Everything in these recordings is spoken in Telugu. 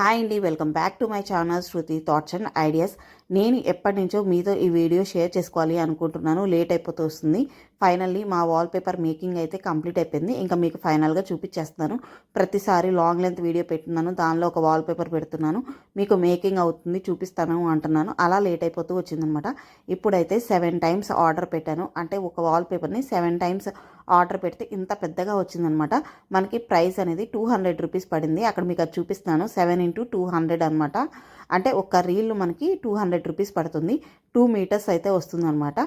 హాయ్ అండి welcome back to my channel Shruti thoughts and ideas నేను ఎప్పటి నుంచో మీతో ఈ వీడియో షేర్ చేసుకోవాలి అనుకుంటున్నాను. లేట్ అయిపోతూ వస్తుంది. ఫైనల్లీ మా వాల్ పేపర్ మేకింగ్ అయితే కంప్లీట్ అయిపోయింది. ఇంకా మీకు ఫైనల్గా చూపించేస్తున్నాను. ప్రతిసారి లాంగ్ లెంత్ వీడియో పెట్టున్నాను. దానిలో ఒక వాల్ పేపర్ పెడుతున్నాను. మీకు మేకింగ్ అవుతుంది చూపిస్తాను అంటున్నాను. అలా లేట్ అయిపోతూ వచ్చిందనమాట. ఇప్పుడైతే సెవెన్ టైమ్స్ ఆర్డర్ పెట్టాను. అంటే ఒక వాల్ పేపర్ని సెవెన్ టైమ్స్ ఆర్డర్ పెడితే ఇంత పెద్దగా వచ్చిందనమాట. మనకి ప్రైస్ అనేది టూ హండ్రెడ్ రూపీస్ పడింది. అక్కడ మీకు అది చూపిస్తాను సెవెన్ ఇంటూ టూ హండ్రెడ్ అనమాట. అంటే ఒక రీల్ మనకి టూ హండ్రెడ్ రూపీస్ పడుతుంది. టూ మీటర్స్ అయితే వస్తుందన్నమాట.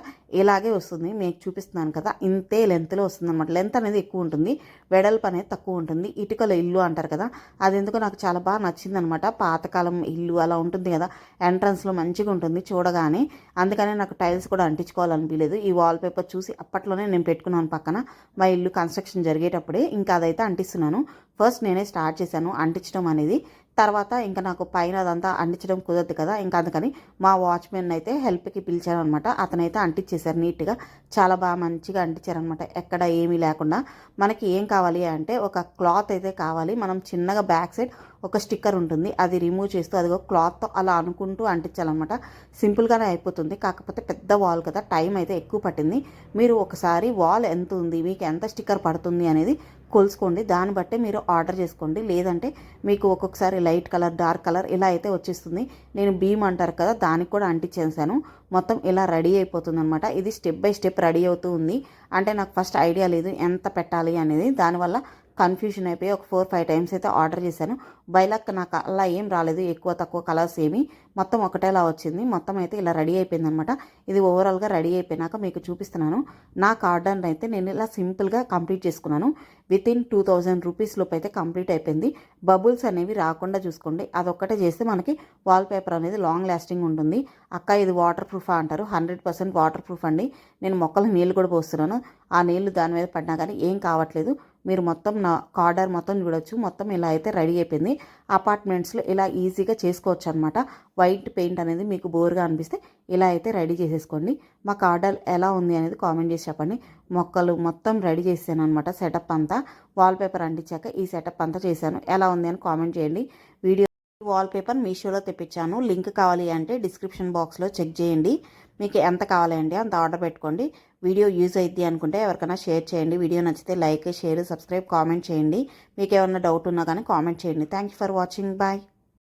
ఇలాగే వస్తుంది. మీకు చూపిస్తున్నాను కదా ఇంతే లెంత్లో వస్తుందన్నమాట. లెంత్ అనేది ఎక్కువ ఉంటుంది. వెడల్పు అనేది తక్కువ ఉంటుంది. ఇటుకల ఇల్లు అంటారు కదా అది ఎందుకు నాకు చాలా బాగా నచ్చిందనమాట పాతకాలం ఇల్లు అలా ఉంటుంది కదా ఎంట్రన్స్లో మంచిగా ఉంటుంది చూడగానే. అందుకనే నాకు టైల్స్ కూడా అంటించుకోవాలనిపించలేదు ఈ వాల్ పేపర్ చూసి అప్పట్లోనే నేను పెట్టుకున్నాను పక్కన. మా ఇల్లు కన్స్ట్రక్షన్ జరిగేటప్పుడే ఇంకా అదైతే అంటిస్తున్నాను. ఫస్ట్ నేనే స్టార్ట్ చేశాను అంటించడం అనేది. తర్వాత ఇంకా నాకు పైన అదంతా అంటించడం కుదరదు కదా ఇంకా అందుకని మా వాచ్మెన్ అయితే హెల్ప్కి పిలిచారనమాట. అతనైతే అంటించేశారు నీట్గా. చాలా బాగా మంచిగా అంటించారనమాట. ఎక్కడ ఏమీ లేకుండా. మనకి ఏం కావాలి అంటే ఒక క్లాత్ అయితే కావాలి. మనం చిన్నగా బ్యాక్ సైడ్ ఒక స్టిక్కర్ ఉంటుంది. అది రిమూవ్ చేస్తూ అదిగో క్లాత్తో అలా అనుకుంటూ అంటించాలన్నమాట సింపుల్గానే అయిపోతుంది. కాకపోతే పెద్ద వాల్ కదా టైం అయితే ఎక్కువ పట్టింది. మీరు ఒకసారి వాల్ ఎంత ఉంది మీకు ఎంత స్టిక్కర్ పడుతుంది అనేది కొలుసుకోండి. దాన్ని బట్టే మీరు ఆర్డర్ చేసుకోండి. లేదంటే మీకు ఒక్కొక్కసారి లైట్ కలర్ డార్క్ కలర్ ఇలా అయితే వచ్చేస్తుంది. నేను బీమ్ అంటారు కదా దానికి కూడా అంటించేసాను మొత్తం ఇలా రెడీ అయిపోతుంది అనమాట ఇది స్టెప్ బై స్టెప్ రెడీ అవుతూ ఉంది. అంటే నాకు ఫస్ట్ ఐడియా లేదు ఎంత పెట్టాలి అనేది. దానివల్ల కన్ఫ్యూషన్ అయిపోయి ఒక ఫోర్ ఫైవ్ టైమ్స్ అయితే ఆర్డర్ చేశాను. బైలక్ నాకు అలా ఏం రాలేదు ఎక్కువ తక్కువ కలర్స్ ఏమి. మొత్తం ఒకటేలా వచ్చింది. మొత్తం అయితే ఇలా రెడీ అయిపోయింది అనమాట ఇది ఓవరాల్గా రెడీ అయిపోయినాక మీకు చూపిస్తున్నాను. నాకు ఆర్డర్ అయితే నేను ఇలా సింపుల్గా కంప్లీట్ చేసుకున్నాను. Within two thousand rupees లోపు అయితే కంప్లీట్ అయిపోయింది. బబుల్స్ అనేవి రాకుండా చూసుకోండి. అదొక్కటే చేస్తే మనకి వాల్ పేపర్ అనేది లాంగ్ లాస్టింగ్ ఉంటుంది. అక్క ఇది వాటర్ ప్రూఫ్ అంటారు. హండ్రెడ్ పర్సెంట్ వాటర్ ప్రూఫ్ అండి. నేను మొక్కలకు నీళ్ళు కూడా పోస్తున్నాను. ఆ నీళ్ళు దాని మీద పడినా కానీ ఏం కావట్లేదు. మీరు మొత్తం నా కార్డర్ మొత్తం చూడొచ్చు. మొత్తం ఇలా అయితే రెడీ అయిపోయింది. అపార్ట్మెంట్స్లో ఇలా ఈజీగా చేసుకోవచ్చు అనమాట వైట్ పెయింట్ అనేది మీకు బోర్గా అనిపిస్తే ఇలా అయితే రెడీ చేసేసుకోండి. మా కార్డర్ ఎలా ఉంది అనేది కామెంట్ చేసి చెప్పండి. మొక్కలు మొత్తం రెడీ చేశాను అనమాట సెటప్ అంతా. వాల్పేపర్ అంటించాక ఈ సెటప్ అంతా చేశాను. ఎలా ఉంది అని కామెంట్ చేయండి. వీడియో వాల్పేపర్ మీషోలో తెప్పించాను. లింక్ కావాలి అంటే డిస్క్రిప్షన్ బాక్స్లో చెక్ చేయండి. మీకు ఎంత కావాలండి అంత ఆర్డర్ పెట్టుకోండి. వీడియో యూజ్ అయింది అనుకుంటే ఎవరికైనా షేర్ చేయండి. వీడియో నచ్చితే లైక్ షేర్ సబ్స్క్రైబ్ కామెంట్ చేయండి. మీకు ఏమైనా డౌట్ ఉన్నా కానీ కామెంట్ చేయండి. Thank for watching bye